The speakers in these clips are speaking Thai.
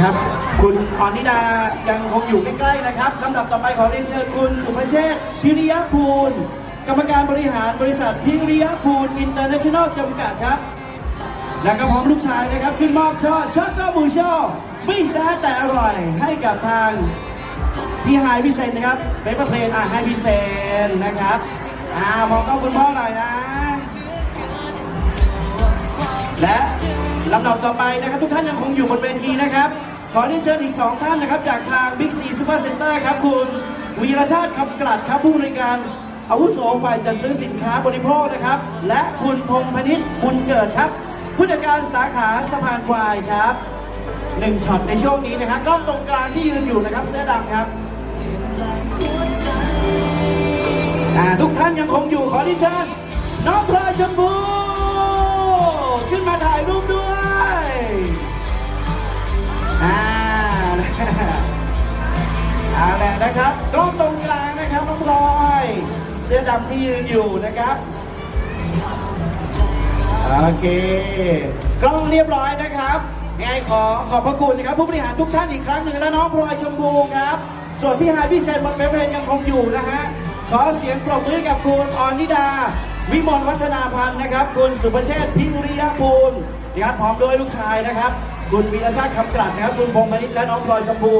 นะครับ คุณอรนิดายังคงอยู่ใกล้ๆนะครับลำดับต่อไปขอเรียนเชิญคุณสุภเชษฐ์พิริยภูลกรรมการบริหารบริษัทพิริยภูลอินเตอร์เนชั่นแนลจำกัดครับ และก็พร้อมลูกชายนะครับ ขึ้นมอบช่อช็อกโกบูช่อไม่แซ่แต่อร่อยให้กับทางพี่ไฮพี่เซนนะครับเป็นประเพลงอะให้พี่เซนนะครับอ่ามองกล้องคุณพ่อหน่อยนะ และลำดับต่อไปนะครับ ทุกท่านยังคงอยู่บนเวทีนะครับ ขอเรียนเชิญอีก 2 ท่านนะครับ จากทาง Big C Super Center ครับคุณวีรชาติคำกลัดครับผู้บริการอาวุโสฝ่ายจัดซื้อสินค้าบริโภคนะครับ และคุณพงษ์พนิษฐ์บุญเกิดครับ ผู้จัดการสาขาสะพานควายครับหนึ่งช็อตในช่วงนี้นะครับกล้องตรงกลางที่ยืนอยู่นะครับเสื้อดำครับทุกท่านยังคงอยู่ขอที่เชิญน้องพลอยชมพูขึ้นมาถ่ายรูปด้วย อ่าเอาแหละนะครับกล้องตรงกลางนะครับน้องพลอย เสื้อดำที่ยืนอยู่นะครับโอเคกล้องเรียบร้อยนะครับยังไงขอขอบพระคุณนะครับผู้บริหารทุกท่านอีกครั้งหนึ่งและน้องพลอยชมพูครับ ส่วนพี่ฮายพี่เซนบนเว็บเพลงยังคงอยู่นะฮะขอเสียงปรบมือกับคุณอรนิดา วิมลวัฒนาพันธ์นะครับ คุณสุประเชษฐ์พิริยภูมินะครับพร้อมด้วยลูกชายนะครับ คุณวีรชาติคำกลัดนะครับ คุณพงษ์พนิษและน้องพลอยชมพู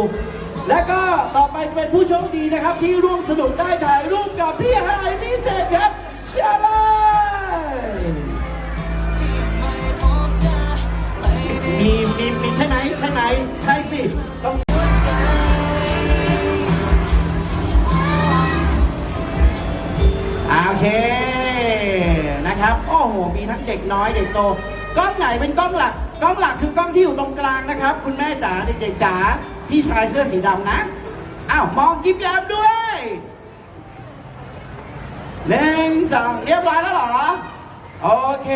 และก็ต่อไปจะเป็นผู้โชคดีนะครับ ที่ร่วมสนุกได้ถ่ายรูปกับพี่ฮายพี่เซนครับเชียร์เลยมีมีมีใช่ไหมใช่ไหมใช่สิต้องโอเค นะครับ โอ้โห มีทั้งเด็กน้อยเด็กโต กล้องไหนเป็นกล้องหลัก กล้องหลักคือกล้องที่อยู่ตรงกลางนะครับ คุณแม่จ๋าเด็กๆจ๋า พี่ชายเสื้อสีดำนะ อ้าว มองยิ้มแย้มด้วยหนึ่งสองเรียบร้อยแล้วเหรอ โอเค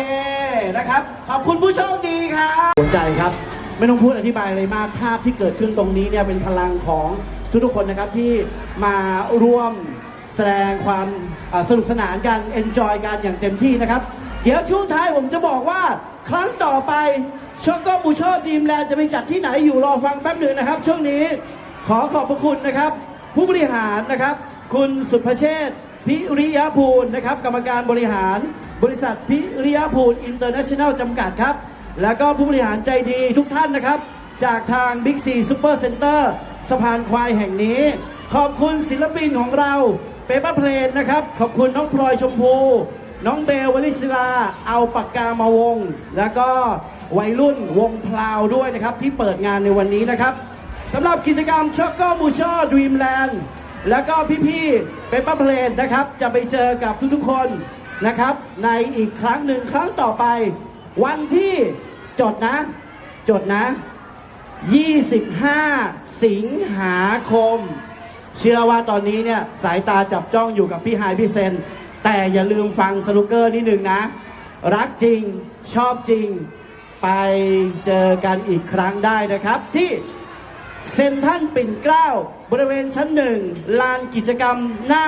นะครับ ขอบคุณผู้โชคดีครับหัวใจครับ ไม่ต้องพูดอธิบายอะไรมาก ภาพที่เกิดขึ้นตรงนี้เนี่ยเป็นพลังของทุกๆคนนะครับที่มาร่วม แสดงความอ่อสนุกสนานกันเอนจอยกันอย่างเต็มที่นะครับ เดี๋ยวช่วงท้ายผมจะบอกว่า ครั้งต่อไปช็อกโกบูชอทีมแลนด์จะไปจัดที่ไหนอยู่รอฟังแป๊บหนึ่งนะครับ ช่วงนี้ขอขอบพระคุณนะครับ ผู้บริหารนะครับ คุณสุภเชษฐ์พิริยภูลนะครับ กรรมการบริหารบริษัทพิริยภูลอินเตอร์เนชั่นแนลจำกัดครับ แล้วก็ผู้บริหารใจดีทุกท่านนะครับ จากทาง Big C Super Center สะพานควายแห่งนี้ ขอบคุณศิลปินของเรา เปเปอร์เพลนนะครับ ขอบคุณน้องพลอยชมพู น้องเบลวลิศิลา เอาปากกามาวง แล้วก็วัยรุ่นวงพลาวด้วยนะครับ ที่เปิดงานในวันนี้นะครับสำหรับกิจกรรมช็อกโกบูชอดรีมแลนด์แล้วก็พี่ๆเปเปอร์เพลนนะครับ จะไปเจอกับทุกๆคนนะครับ ในอีกครั้งหนึ่งครั้งต่อไป วันที่จดนะ จดนะ 25 สิงหาคม เชื่อว่าตอนนี้เนี่ยสายตาจับจ้องอยู่กับพี่ไฮพี่เซน แต่อย่าลืมฟังสนุกเกอร์นิดหนึ่งนะ รักจริงชอบจริง ไปเจอกันอีกครั้งได้นะครับ ที่เซนท่านปิ่นเกล้าบริเวณชั้นหนึ่งลานกิจกรรมหน้า